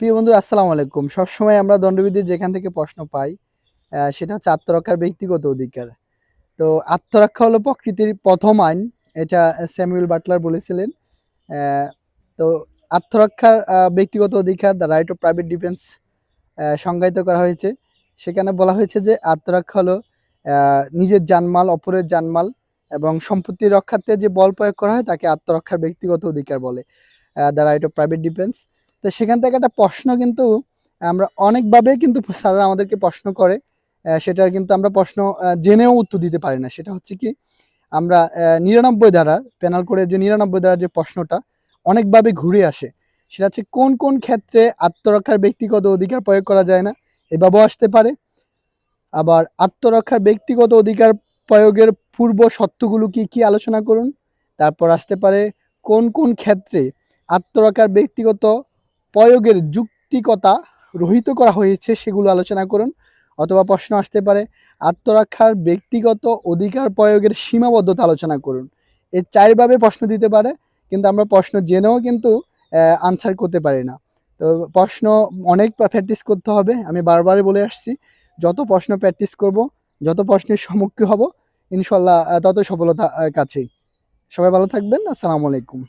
প্রিয় বন্ধু, আসসালামু আলাইকুম। সবসময় আমরা দণ্ডবিধির যেখান থেকে প্রশ্ন পাই সেটা হচ্ছে আত্মরক্ষার ব্যক্তিগত অধিকার। তো আত্মরক্ষা হলো প্রকৃতির প্রথম আইন, এটা স্যামুয়েল বাটলার বলেছিলেন। তো আত্মরক্ষার ব্যক্তিগত অধিকার, the right of private defence সংজ্ঞায়িত করা হয়েছে। সেখানে বলা হয়েছে যে আত্মরক্ষা হলো নিজের জানমাল, অপরের জানমাল এবং সম্পত্তি রক্ষার্থে যে বল প্রয়োগ করা হয়, তাকে আত্মরক্ষার ব্যক্তিগত অধিকার বলে the right of private defence. তো সেখান থেকে একটা প্রশ্ন কিন্তু আমরা অনেকভাবে কিন্তু স্যাররা আমাদেরকে প্রশ্ন করে আহ, সেটা কিন্তু আমরা প্রশ্ন জেনেও উত্তর দিতে পারি না। সেটা হচ্ছে কি আমরা নিরানব্বই ধারা পেনাল করে যে নিরানব্বই ধারার যে প্রশ্নটা অনেকভাবে ঘুরে আসে। সেটা হচ্ছে কোন কোন ক্ষেত্রে আত্মরক্ষার ব্যক্তিগত অধিকার প্রয়োগ করা যায় না? এভাবেও আসতে পারে। আবার আত্মরক্ষার ব্যক্তিগত অধিকার প্রয়োগের পূর্ব সত্যগুলো কি কি আলোচনা করুন? তারপর আসতে পারে কোন কোন ক্ষেত্রে আত্মরক্ষার ব্যক্তিগত প্রয়োগের যুক্তিকতা রহিত করা হয়েছে সেগুলো আলোচনা করুন, অথবা প্রশ্ন আসতে পারে। আত্মরক্ষার ব্যক্তিগত অধিকার প্রয়োগের সীমাবদ্ধতা আলোচনা করুন। এর চারভাবে প্রশ্ন দিতে পারে, কিন্তু আমরা প্রশ্ন জেনেও কিন্তু আনসার করতে পারি না। তো প্রশ্ন অনেক প্র্যাকটিস করতে হবে, আমি বারবারই বলে আসছি, যত প্রশ্ন প্র্যাকটিস করব, যত প্রশ্নের সম্মুখীন হব, ইনশাল্লাহ তত সফলতা কাছেই। সবাই ভালো থাকবেন, আসসালামু আলাইকুম।